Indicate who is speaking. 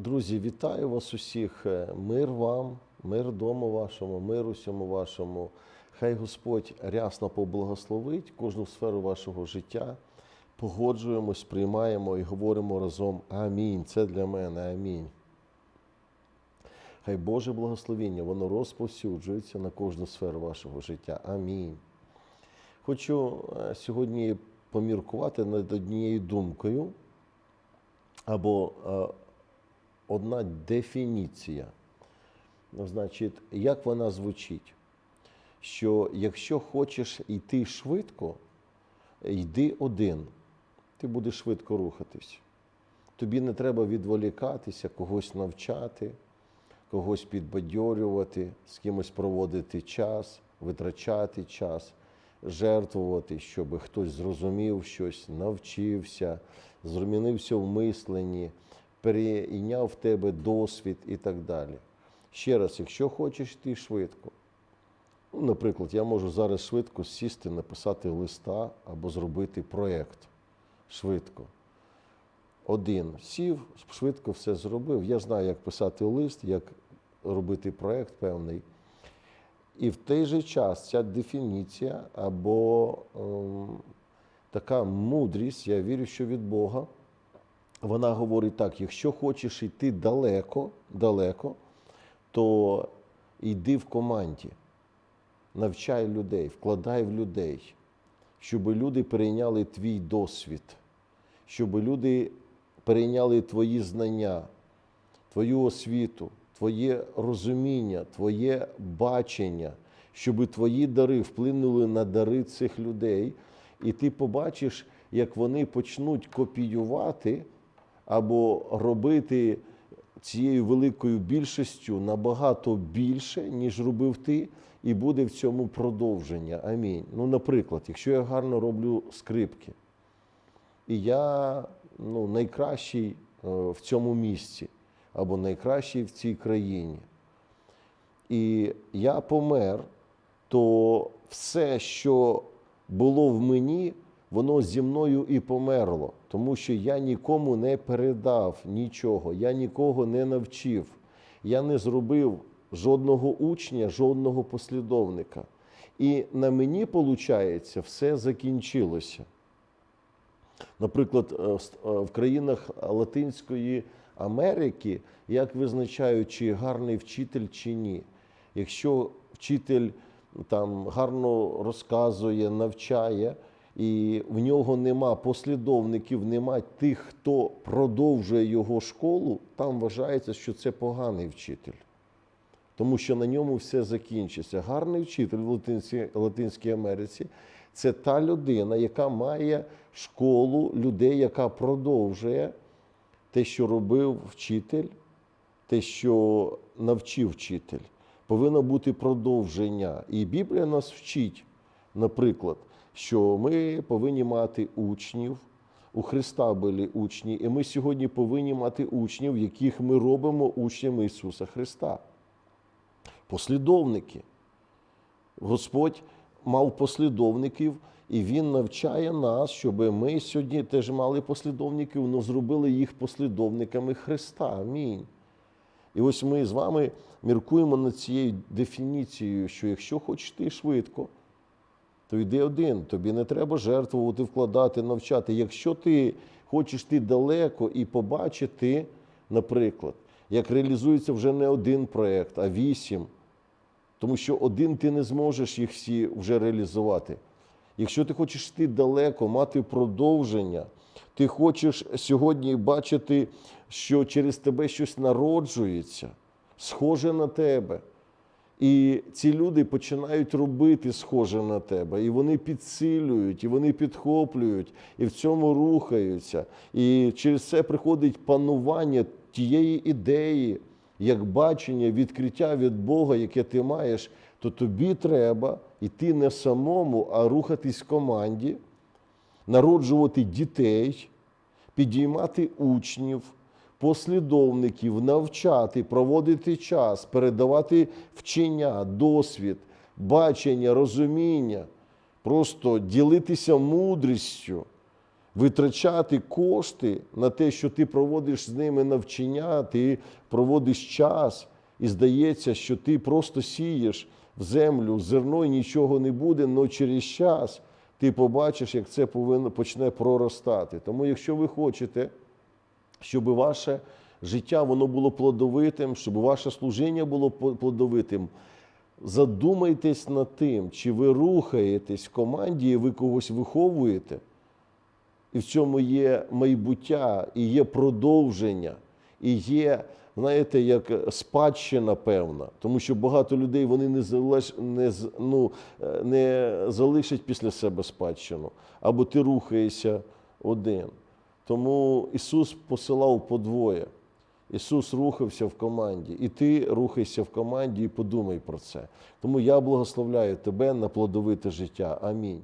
Speaker 1: Друзі, вітаю вас усіх. Е, Мир вам, мир дому вашому, мир усьому вашому. Хай Господь рясно поблагословить кожну сферу вашого життя. Погоджуємось, приймаємо і говоримо разом Амінь. Це для мене Амінь. Хай Боже благословіння, воно розповсюджується на кожну сферу вашого життя. Амінь. Хочу е, сьогодні поміркувати над однією думкою або е, одна дефініція. Ну, Значить, як вона звучить? Що якщо хочеш йти швидко, йди один, ти будеш швидко рухатись. Тобі не треба відволікатися, когось навчати, когось підбадьорювати, з кимось проводити час, витрачати час, жертвувати, щоб хтось зрозумів щось, навчився, змінився в мисленні, перейняв в тебе досвід і так далі. Ще раз, якщо хочеш йти швидко, ну, наприклад, я можу зараз швидко сісти, написати листа або зробити проєкт швидко. Один сів, швидко все зробив. Я знаю, як писати лист, як робити проєкт певний. І в той же час ця дефініція або ем, така мудрість, я вірю, що від Бога, вона говорить так: якщо хочеш йти далеко, далеко, то йди в команді, навчай людей, вкладай в людей, щоб люди перейняли твій досвід, щоб люди перейняли твої знання, твою освіту, твоє розуміння, твоє бачення, щоб твої дари вплинули на дари цих людей, і ти побачиш, як вони почнуть копіювати або робити цією великою більшістю набагато більше, ніж робив ти, і буде в цьому продовження. Амінь. Ну, наприклад, якщо я гарно роблю скрипки, і я ну, найкращий е, в цьому місці або найкращий в цій країні, і я помер, то все, що було в мені, воно зі мною і померло, тому що я нікому не передав нічого, я нікого не навчив, я не зробив жодного учня, жодного послідовника. І на мені, виходить, все закінчилося. Наприклад, е, е, в країнах Латинської Америки як визначають, чи гарний вчитель чи ні. Якщо вчитель там гарно розказує, навчає, і в нього нема послідовників, нема тих, хто продовжує його школу, там вважається, що це поганий вчитель. Тому що на ньому все закінчиться. Гарний вчитель в Латинській, Америці це та людина, яка має школу людей, яка продовжує те, що робив вчитель, те, що навчив вчитель. Повинно бути продовження. І Біблія нас вчить, наприклад, що ми повинні мати учнів. У Христа були учні, і ми сьогодні повинні мати учнів, яких ми робимо учнями Ісуса Христа послідовники. Господь мав послідовників, і Він навчає нас, щоб ми сьогодні теж мали послідовників, але зробили їх послідовниками Христа. Амінь. І ось ми з вами міркуємо над цією дефініцією, що якщо хочеш ти швидко, то йди один. Тобі не треба жертвувати, вкладати, навчати. Якщо ти хочеш ти далеко і побачити, наприклад, як реалізується вже не один проєкт, а вісім, тому що один ти не зможеш їх всі вже реалізувати. Якщо ти хочеш йти далеко, мати продовження, ти хочеш сьогодні бачити, що через тебе щось народжується, схоже на тебе. І ці люди починають робити схоже на тебе, і вони підсилюють, і вони підхоплюють, і в цьому рухаються. І через це приходить панування тієї ідеї, як бачення, відкриття від Бога, яке ти маєш, то тобі треба йти не самому, а рухатись в команді, народжувати дітей, підіймати учнів, послідовників, навчати, проводити час, передавати вчення, досвід, бачення, розуміння, просто ділитися мудрістю, витрачати кошти на те, що ти проводиш з ними навчання, ти проводиш час, і здається, що ти просто сієш в землю зерно і нічого не буде, але через час ти побачиш, як це повинно почне проростати. Тому, якщо ви хочете, щоб ваше життя воно було плодовитим, щоб ваше служіння було плодовитим. Задумайтесь над тим, чи ви рухаєтесь в команді, і ви когось виховуєте, і в цьому є майбуття, і є продовження, і є, знаєте, як спадщина певна. Тому що багато людей вони не, залиш, не, ну, е, не залишать після себе спадщину, або ти рухаєшся один. Тому Ісус посилав подвоє. Ісус рухався в команді, і ти рухайся в команді і подумай про це. Тому я благословляю тебе на плодовите життя. Амінь.